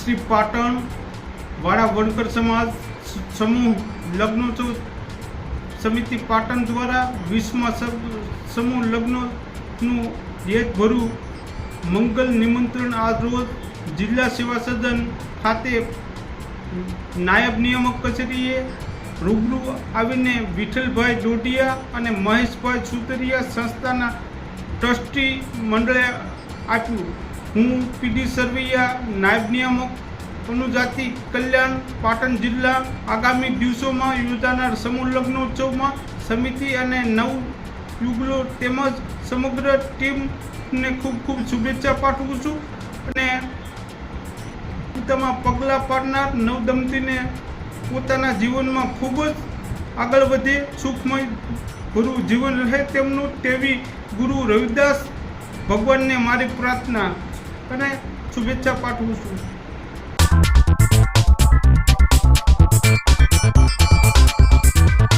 શ્રી પાટણ વાળા વણકર સમાજ સમૂહ લગ્નોત્સવ સમિતિ પાટણ દ્વારા વિશ્વમાં સમૂહ લગ્નનું દેશભરું મંગલ નિમંત્રણ આજ રોજ જિલ્લા સેવા સદન ખાતે નાયબ નિયામક કચેરીએ રૂબરૂ આવીને વિઠ્ઠલભાઈ ડોડિયા અને મહેશભાઈ સુતરિયા સંસ્થાના ટ્રસ્ટી મંડળે આપ્યું. હું પીડી સરવૈયા, નાયબ નિયામક અનુજાતિ કલ્યાણ, પાટણ જિલ્લા, આગામી દિવસોમાં યોજાનાર સમૂહ લગ્નોત્સવમાં સમિતિ અને નવ યુગલો તેમજ સમગ્ર ટીમને ખૂબ ખૂબ શુભેચ્છા પાઠવું છું અને પોતામાં પગલાં પાડનાર નવદંપતીને પોતાના જીવનમાં ખૂબ જ આગળ વધે, સુખમય ગુરુ જીવન રહે તેમનું તેવી ગુરુ રવિદાસ ભગવાનને મારી પ્રાર્થના અને શુભેચ્છા પાઠવું છું